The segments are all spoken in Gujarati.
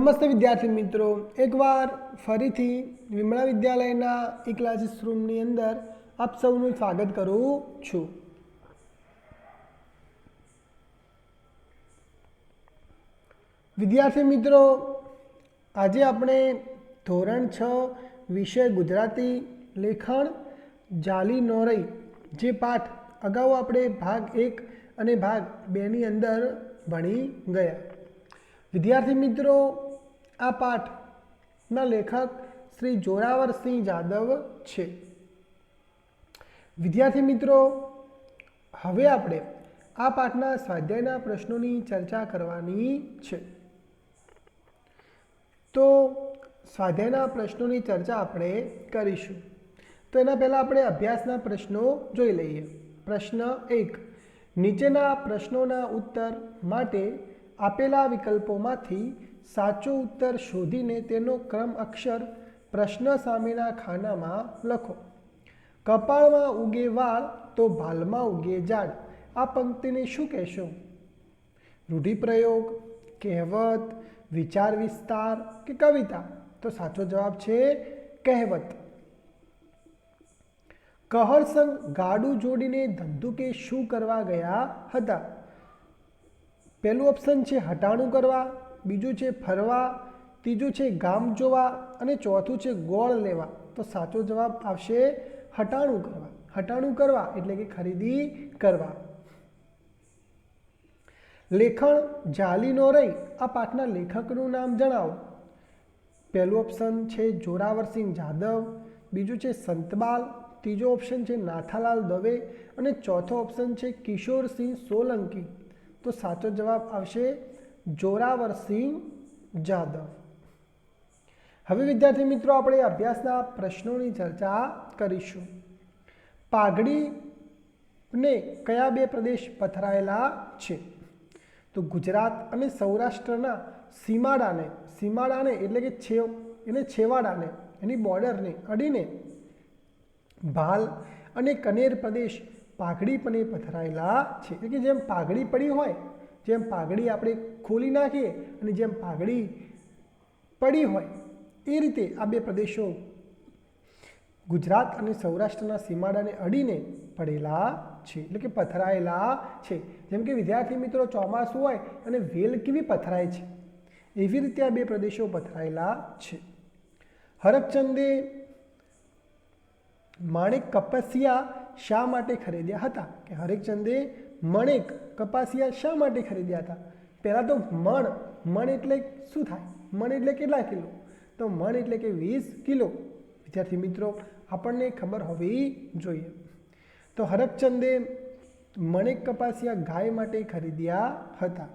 નમસ્તે વિદ્યાર્થી મિત્રો. એકવાર ફરીથી વિમળા વિદ્યાલયના ઈ ક્લાસીસ રૂમની અંદર આપ સૌનું સ્વાગત કરું છું. વિદ્યાર્થી મિત્રો, આજે આપણે ધોરણ છ વિષય ગુજરાતી લેખન જાલી નોરઈ, જે પાઠ અગાઉ આપણે ભાગ એક અને ભાગ બેની અંદર ભણી ગયા. વિદ્યાર્થી મિત્રો આ પાઠના લેખક શ્રી જોરાવરસિંહ જાદવ છે. વિદ્યાર્થી મિત્રો, હવે આપણે આ પાઠના સ્વાધ્યાયના પ્રશ્નોની ચર્ચા કરવાની છે. તો સ્વાધ્યાયના પ્રશ્નોની ચર્ચા આપણે કરીશું. તો એના પહેલાં આપણે અભ્યાસના પ્રશ્નો જોઈ લઈએ. પ્રશ્ન એક, નીચેના પ્રશ્નોના ઉત્તર માટે આપેલા વિકલ્પોમાંથી સાચો ઉત્તર શોધીને તેનો ક્રમ અક્ષર પ્રશ્ન સામેના ખાનામાં લખો. કપાળમાં ઉગે વાળ તો ભાલમાં ઉગે ઝાડ આ પંક્તિને શું કહેશો? રૂઢિપ્રયોગ, કહેવત, વિચાર વિસ્તાર કે કવિતા? તો સાચો જવાબ છે કહેવત. કહરસંગ ગાડું જોડીને ધંધુકે શું કરવા ગયા હતા? પહેલું ઓપ્શન છે હટાણું કરવા. બીજું છે ફરવા, ત્રીજું છે ગામ જોવા અને ચોથું છે ગોળ લેવા. તો સાચો જવાબ આવશે હટાણું કરવા. હટાણું કરવા એટલે કે ખરીદી કરવા. લેખણ જાલીનો રહી. આ પાઠના લેખકનું નામ જણાવો. પહેલું ઓપ્શન છે જોરાવરસિંહ જાદવ. બીજું છે સંતબાલ. ત્રીજો ઓપ્શન છે નાથાલાલ દવે. અને ચોથો ઓપ્શન છે કિશોરસિંહ સોલંકી. તો સાચો જવાબ આવશે જોરાવરસિંહ જાદવ. હવે વિદ્યાર્થી મિત્રો, આપણે અભ્યાસના પ્રશ્નોની ચર્ચા કરીશું. પાઘડીને કયા બે પ્રદેશ પથરાયેલા છે? તો ગુજરાત અને સૌરાષ્ટ્રના સીમાડાને સીમાડાને એટલે કે છેવ, એને છેવાડાને, એની બોર્ડરને અડીને ભાલ અને કનેર પ્રદેશ પાઘડી પણ પથરાયેલા છે. એટલે કે જેમ પાઘડી પડી હોય જેમ પાઘડી આપણે ખોલી નાખીએ અને જેમ પાઘડી પડી હોય, એ રીતે આ બે પ્રદેશો ગુજરાત અને સૌરાષ્ટ્રના સીમાડાને અડીને પડેલા છે, એટલે કે પથરાયેલા છે. જેમ કે વિદ્યાર્થી મિત્રો, ચોમાસું હોય અને વેલ કેવી પથરાય છે? એવી રીતે આ બે પ્રદેશો પથરાયેલા છે. હરકચંદે માણેક કપસિયા શા માટે ખરીદ્યા હતા? કે હરેકચંદે મણેક કપાસિયા શા માટે ખરીદ્યા હતા? પહેલાં તો મણ મણ એટલે શું થાય? મણ એટલે કેટલા કિલો? તો મણ એટલે કે વીસ કિલો. વિદ્યાર્થી મિત્રો, આપણને ખબર હોવી જોઈએ. તો હરકચંદે મણેક કપાસિયા ગાય માટે ખરીદ્યા હતા.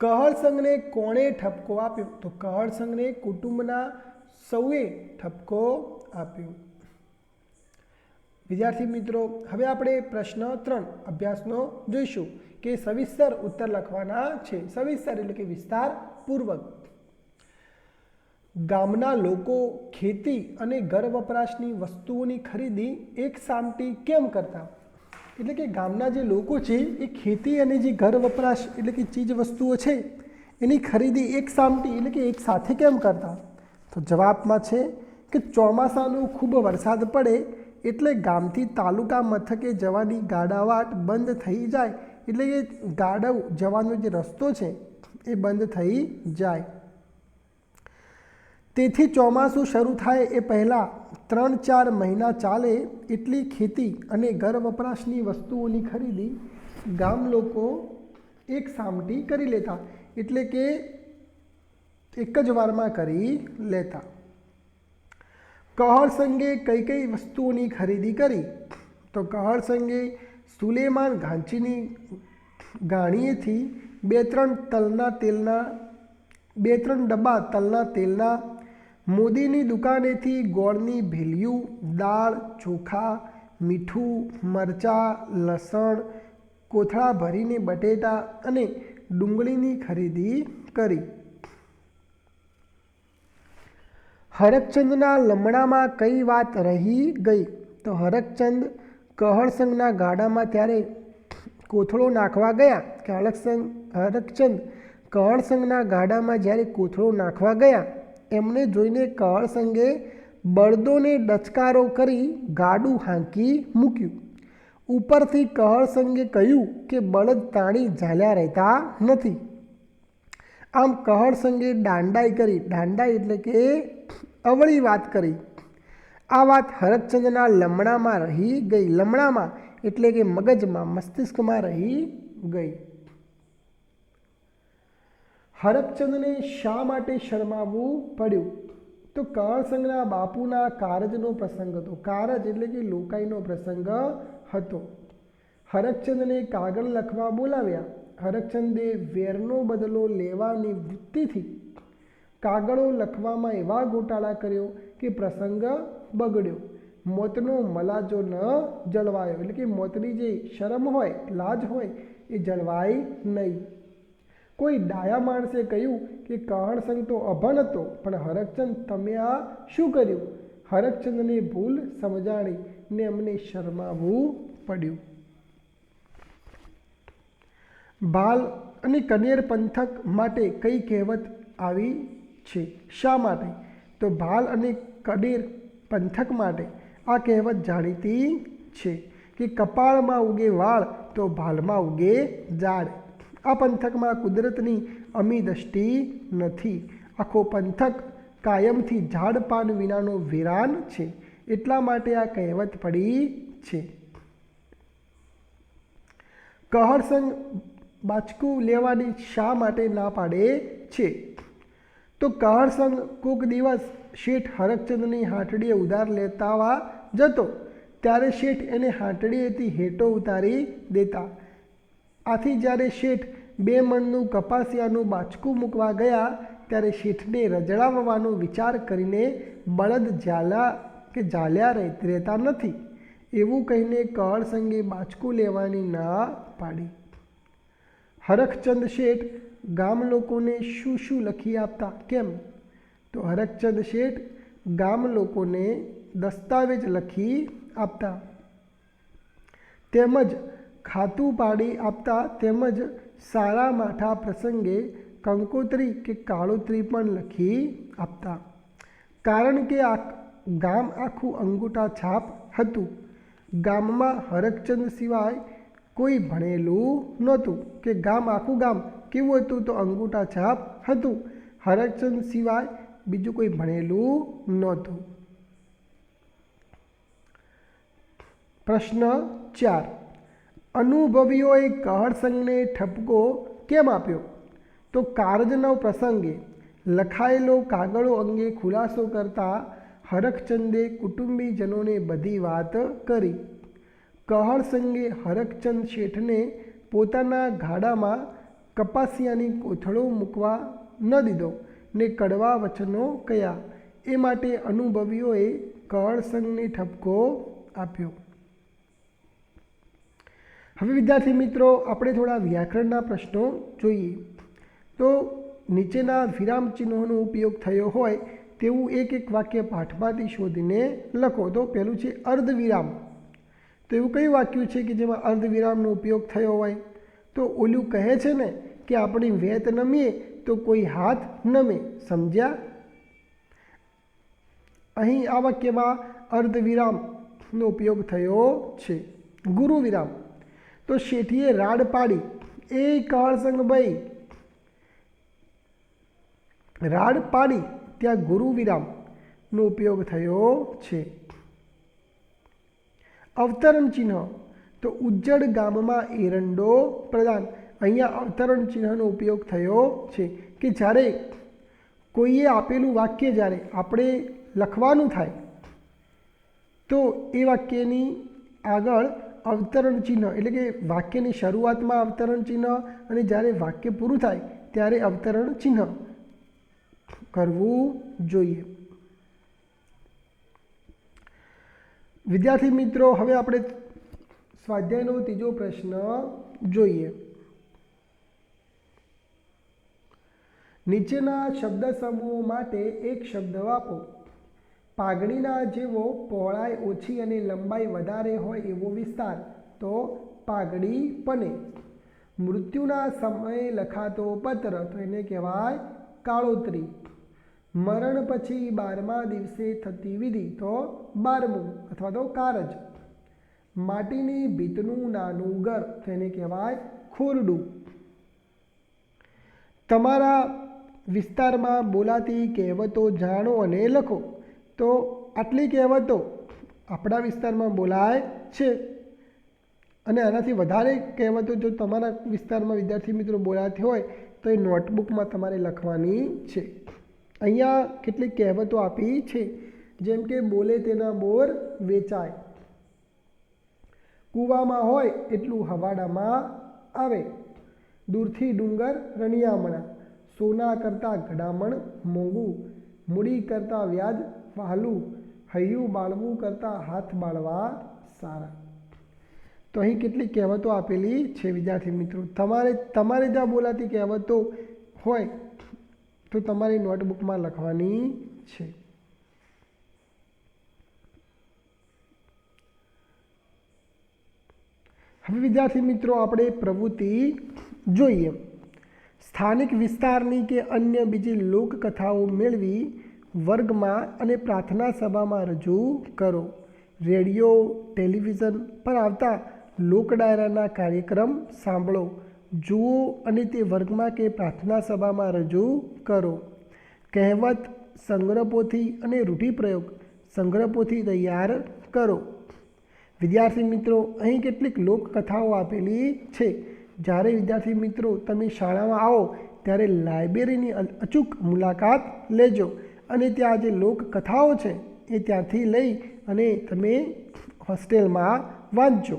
કહળસંઘને કોણે ઠપકો આપ્યો? તો કહળસંઘને કુટુંબના સૌએ ઠપકો આપ્યો. વિદ્યાર્થી મિત્રો, હવે આપણે પ્રશ્ન ત્રણ અભ્યાસનો જોઈશું કે સવિસ્તર ઉત્તર લખવાના છે. સવિસ્તર એટલે કે વિસ્તારપૂર્વક. ગામના લોકો ખેતી અને ઘર વપરાશની વસ્તુઓની ખરીદી એક સામટી કેમ કરતા? એટલે કે ગામના જે લોકો છે, એ ખેતી અને જે ઘર વપરાશ એટલે કે ચીજ વસ્તુઓ છે, એની ખરીદી એક સામટી એટલે કે એક સાથે કેમ કરતા? તો જવાબમાં છે કે ચોમાસાનો ખૂબ વરસાદ પડે એટલે ગામથી તાલુકા મથકે જવાની ગાડાવાટ બંધ થઈ જાય. એટલે કે ગાડવ જવાનો જે રસ્તો છે, એ બંધ થઈ જાય. તેથી ચોમાસું શરૂ થાય એ પહેલાં ત્રણ ચાર મહિના ચાલે એટલી ખેતી અને ઘર વપરાશની વસ્તુઓની ખરીદી ગામ લોકો એક સામટી કરી લેતા. એટલે કે એક જ વારમાં કરી લેતા. કહળ સંઘે કઈ કઈ વસ્તુઓની ખરીદી કરી? તો કહળ સંઘે સુલેમાન ઘાંચીની ગાણીએથી બે ત્રણ તલના તેલના, બે ત્રણ ડબ્બા તલના તેલના, મોદીની દુકાનેથી ગોળની ભેલિયું, દાળ, ચોખા, મીઠું, મરચાં, લસણ, કોથળા ભરીને બટેટા અને ડુંગળીની ખરીદી કરી. હરકચંદના લમણામાં કઈ વાત રહી ગઈ? તો હરકચંદ કહળસંગના ગાડામાં ત્યારે કોથળો નાખવા ગયા. કે હરકસંગ હરકચંદ કહળસંગના ગાડામાં જ્યારે કોથળો નાખવા ગયા, એમને જોઈને કહળસંગે બળદોને ડચકારો કરી ગાડું હાંકી મૂક્યું. ઉપરથી કહળસંગે કહ્યું કે બળદ તાણી ઝાલ્યા રહેતા નથી. આમ કહળસંગે દાંડાઈ કરી, દાંડાઈ એટલે કે અવળી વાત કરી. આ વાત હરકચંદના લમણામાં રહી ગઈ. લમણામાં એટલે કે મગજમાં, મસ્તિષ્કમાં રહી ગઈ. હરકચંદને શા માટે શરમાવવું પડ્યું? તો કહળસંગના બાપુના કારજનો પ્રસંગ હતો. કારજ એટલે કે લોકાઈનો પ્રસંગ હતો. હરકચંદને કાગળ લખવા બોલાવ્યા. હરકચંદે વેરનો બદલો લેવાની વૃત્તિથી કાગળો લખવામાં એવા ગોટાળા કર્યો કે પ્રસંગ બગડ્યો. મોતનો મલાજો ન જળવાયો. એટલે કે મોતની જે શરમ હોય, લાજ હોય, એ જળવાય નહીં. કોઈ ડાયા માણસે કહ્યું કે કહણસંગ તો અભણ હતો, પણ હરકચંદ તમે આ શું કર્યું? હરકચંદને ભૂલ સમજાણી ને અમને શરમાવવું પડ્યું. ભાલ અને કનેર પંથક માટે કઈ કહેવત આવી છે? શા માટે? તો ભાલ અને કનેર પંથક માટે આ કહેવત જાણીતી છે કે કપાળમાં ઉગે વાળ તો ભાલમાં ઉગે ઝાડ. આ પંથકમાં કુદરતની અમી દૃષ્ટિ નથી. આખો પંથક કાયમથી ઝાડ પાન વિનાનો વિરાન છે. એટલા માટે આ કહેવત પડી છે. કહરસંગ બાચકું લેવાની શા માટે ના પાડે છે? તો કહરસંગ કોક દિવસ શેઠ હરકચંદની હાટડીએ ઉધાર લેતાવા જતો. ત્યારે શેઠ એને હાટડીએથી હેઠો ઉતારી દેતા. આથી જ્યારે શેઠ બે મણનું કપાસિયાનું બાચકું મૂકવા ગયા, ત્યારે શેઠને રજડાવવાનો વિચાર કરીને બળદ ઝાલા કે ઝાલ્યા રહેતા નથી. એવું કહીને કહળસંગે બાચકું લેવાની ના પાડી. હરખચંદ શેઠ ગામ લોકોને શું શું લખી આપતા કેમ તો હરખચંદ શેઠ ગામ લોકોને દસ્તાવેજ લખી આપતા તેમજ ખાતું પાડી આપતા તેમજ સારા માઠા પ્રસંગે કંકોત્રી કે કાળોત્રી પણ લખી આપતા કારણ કે આ ગામ આખું અંગૂઠા છાપ હતું ગામમાં હરકચંદ સિવાય કોઈ ભણેલું નહોતું કે ગામ આખું ગામ કેવું હતું તો અંગૂઠા છાપ હતું. હરકચંદ સિવાય બીજું કોઈ ભણેલું નહોતું. પ્રશ્ન ચાર. અનુભવીઓએ કહરસંગને ઠપકો કેમ આપ્યો? તો કારજનવ પ્રસંગે લખાયેલો કાગળો અંગે ખુલાસો કરતા હરખચંદે કુટુંબીજનોને બધી વાત કરી. કહળસંગે હરકચંદ શેઠને પોતાના ગાડામાં કપાસિયાની કોથળો મૂકવા ન દીધો ને કડવા વચનો કયા. એ માટે અનુભવીઓએ કહળસંગને ઠપકો આપ્યો. હવે વિદ્યાર્થી મિત્રો, આપણે થોડા વ્યાકરણના પ્રશ્નો જોઈએ. તો નીચેના વિરામ ચિહ્નોનો ઉપયોગ થયો હોય તેવું એક એક વાક્ય પાઠમાંથી શોધીને લખો. તો પહેલું છે અર્ધવિરામ. તો એવું કયું વાક્ય છે કે જેમાં અર્ધવિરામનો ઉપયોગ થયો હોય? તો ઓલું કહે છે ને કે આપણી વેત નમીએ તો કોઈ હાથ નમે, સમજ્યા? અહીં આ વાક્યમાં અર્ધવિરામનો ઉપયોગ થયો છે. ગુરુ વિરામ તો શેઠીએ રાડ પાડી. એ કાળસંગભાઈ રાડ પાડી, ત્યાં ગુરુ વિરામનો ઉપયોગ થયો છે. અવતરણ ચિહ્ન તો ઉજ્જડ ગામમાં એરંડો પ્રદાન. અહીંયા અવતરણ ચિહ્નનો ઉપયોગ થયો છે કે જ્યારે કોઈએ આપેલું વાક્ય જ્યારે આપણે લખવાનું થાય, તો એ વાક્યની આગળ અવતરણ ચિહ્ન એટલે કે વાક્યની શરૂઆતમાં અવતરણ ચિહ્ન અને જ્યારે વાક્ય પૂરું થાય ત્યારે અવતરણ ચિહ્ન કરવું જોઈએ. વિદ્યાર્થી મિત્રો, હવે આપણે સ્વાધ્યાયનો ત્રીજો પ્રશ્ન જોઈએ. નીચેના શબ્દ સમૂહો માટે એક શબ્દ આપો પાઘડીના જેવો પહોળાઈ ઓછી અને લંબાઈ વધારે હોય એવો વિસ્તાર. તો પાઘડી પને મૃત્યુના સમયે લખાતો પત્ર તો એને કહેવાય કાળોતરી. મરણ પછી બારમા દિવસે થતી વિધિ તો બારમું અથવા તો કારજ. માટીની ભીતનું નાનું ઘર તેને કહેવાય ખોરડું. તમારા વિસ્તારમાં બોલાતી કહેવતો જાણો અને લખો. તો આટલી કહેવતો આપણા વિસ્તારમાં બોલાય છે. અને આનાથી વધારે કહેવતો જો તમારા વિસ્તારમાં વિદ્યાર્થી મિત્રો બોલાતી હોય તો એ નોટબુકમાં તમારે લખવાની છે. અહીંયા કેટલીક કહેવતો આપી છે, જેમ કે બોલે તેના બોર વેચાય. કૂવામાં હોય એટલું હવાડામાં આવે. દૂરથી ડુંગર, રણિયામણા, સોના કરતાં ઘડામણ મોંઘું, મૂડી કરતાં વ્યાજ, વહાલું, હૈયું બાળવું કરતાં હાથ બાળવા સારા. તો અહીં કેટલીક કહેવતો આપેલી છે, વિદ્યાર્થી મિત્રો. તમારે તમારે જ્યાં બોલાતી કહેવતો હોય તો તમારી નોટબુકમાં લખવાની છે. હવે વિદ્યાર્થી મિત્રો, આપણે પ્રવૃત્તિ જોઈએ. સ્થાનિક વિસ્તારની કે અન્ય બીજી લોકકથાઓ મેળવી, વર્ગમાં અને પ્રાર્થના સભામાં રજૂ કરો. રેડિયો, ટેલિવિઝન પર આવતા લોકડાયરાના કાર્યક્રમ સાંભળો. જુઓ અને તે વર્ગમાં કે પ્રાર્થના સભામાં રજૂ કરો. કહેવત, સંગ્રહપોથી અને રૂઢિપ્રયોગ, સંગ્રહપોથી તૈયાર કરો. વિદ્યાર્થી મિત્રો, અહીં કેટલીક લોકકથાઓ આપેલી છે. જ્યારે વિદ્યાર્થી મિત્રો, તમે શાળામાં આવો, ત્યારે લાઇબ્રેરીની અચૂક મુલાકાત લેજો અને ત્યાં જે લોકકથાઓ છે, એ ત્યાંથી લઈ અને તમે હોસ્ટેલમાં વાંચજો.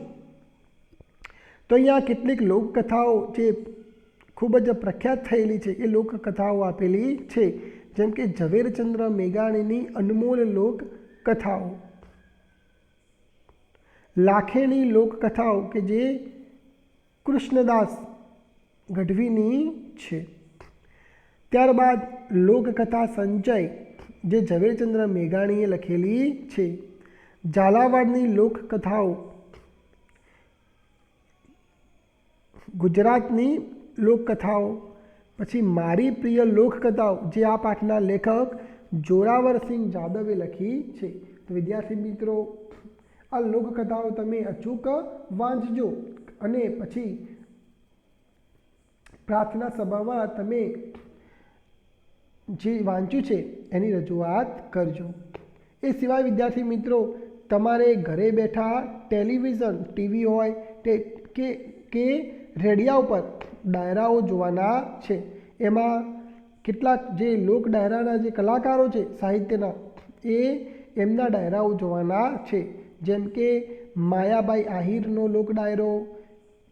તો અહીંયા કેટલીક લોકકથાઓ જે ખૂબ જ પ્રખ્યાત થયેલી છે, એ લોકકથાઓ આપેલી છે. જેમ કે ઝવેરચંદ્ર મેઘાણીની અનમોલ લોકકથાઓ. લાખેણી લોકકથાઓ કે જે કૃષ્ણદાસ ગઢવીની છે. ત્યારબાદ લોકકથા સંચય જે ઝવેરચંદ્ર મેઘાણીએ લખેલી છે. ઝાલાવાડની લોકકથાઓ ગુજરાતની લોકકથાઓ, પછી મારી પ્રિય લોકકથાઓ જે આ પાઠના લેખક જોરાવરસિંહ જાદવે લખી છે. તો વિદ્યાર્થી મિત્રો, આ લોકકથાઓ તમે અચૂક વાંચજો અને પછી પ્રાર્થના સભામાં તમે જે વાંચ્યું છે એની રજૂઆત કરજો. એ સિવાય વિદ્યાર્થી મિત્રો, તમારે ઘરે બેઠા ટેલિવિઝન, ટીવી હોય કે કે રેડિયા ઉપર ડાયરાઓ જોવાના છે. એમાં કેટલાક જે લોક ડાયરાના જે કલાકારો છે, સાહિત્યના, એ એમના ડાયરાઓ જોવાના છે. જેમ કે માયાબાઈ આહિરનો લોક ડાયરો,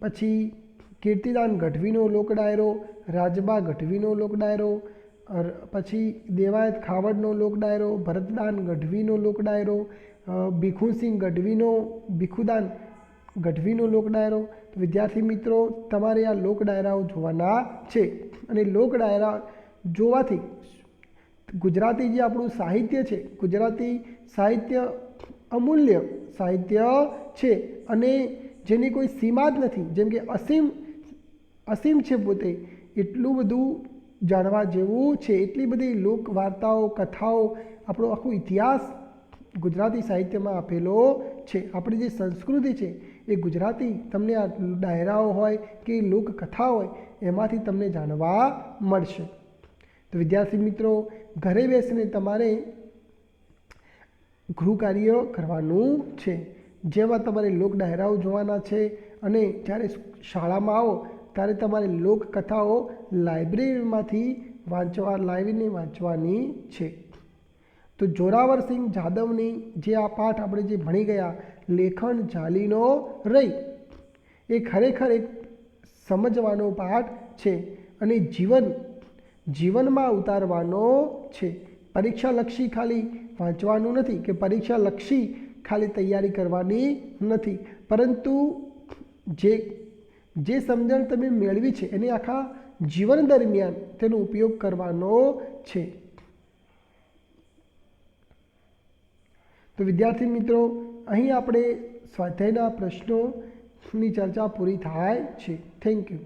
પછી કીર્તિદાન ગઢવીનો લોક ડાયરો, રાજબા ગઢવીનો લોક ડાયરો પછી દેવાયત ખાવડનો લોક ડાયરો, ભરતદાન ગઢવીનો લોક ડાયરો ભીખુસિંહ ગઢવીનો ભીખુદાન ગઢવીનો લોક ડાયરો. તો વિદ્યાર્થી મિત્રો, તમારે આ લોક ડાયરાઓ જોવાના છે. અને લોક ડાયરા જોવાથી ગુજરાતી જે આપણું સાહિત્ય છે, ગુજરાતી સાહિત્ય અમૂલ્ય સાહિત્ય છે. અને જેની કોઈ સીમા જ નથી, જેમ કે અસીમ અસીમ છે પોતે. એટલું બધું જાણવા જેવું છે. એટલી બધી લોક વાર્તાઓ કથાઓ આપણો આખો ઇતિહાસ ગુજરાતી સાહિત્યમાં આપેલો છે. આપણી જે સંસ્કૃતિ છે એ ગુજરાતી તમને આ ડાયરાઓ હોય કે લોકકથા હોય, એમાંથી તમને જાણવા મળશે. તો વિદ્યાર્થી મિત્રો, ઘરે બેસીને તમારે ગૃહ કાર્ય કરવાનું છે. જેમાં તમારે લોક ડાયરાઓ જોવાના છે અને જ્યારે શાળામાં આવો, ત્યારે તમારે લોકકથાઓ લાઇબ્રેરીમાંથી વાંચવા, લાવીને વાંચવાની છે. તો જોરાવરસિંહ જાદવની જે આ પાઠ આપણે જે ભણી ગયા લેખન જાલીનો રહી. એ ખરેખર એક સમજવાનો પાઠ છે અને જીવન, જીવનમાં ઉતારવાનો છે. પરીક્ષાલક્ષી ખાલી વાંચવાનું નથી કે પરીક્ષાલક્ષી ખાલી તૈયારી કરવાની નથી. પરંતુ જે જે સમજણ તમે મેળવી છે એને આખા જીવન દરમિયાન તેનો ઉપયોગ કરવાનો છે. તો વિદ્યાર્થી મિત્રો અહીં આપણે સ્વાધ્યાયના પ્રશ્નોની ચર્ચા પૂરી થાય છે. Thank you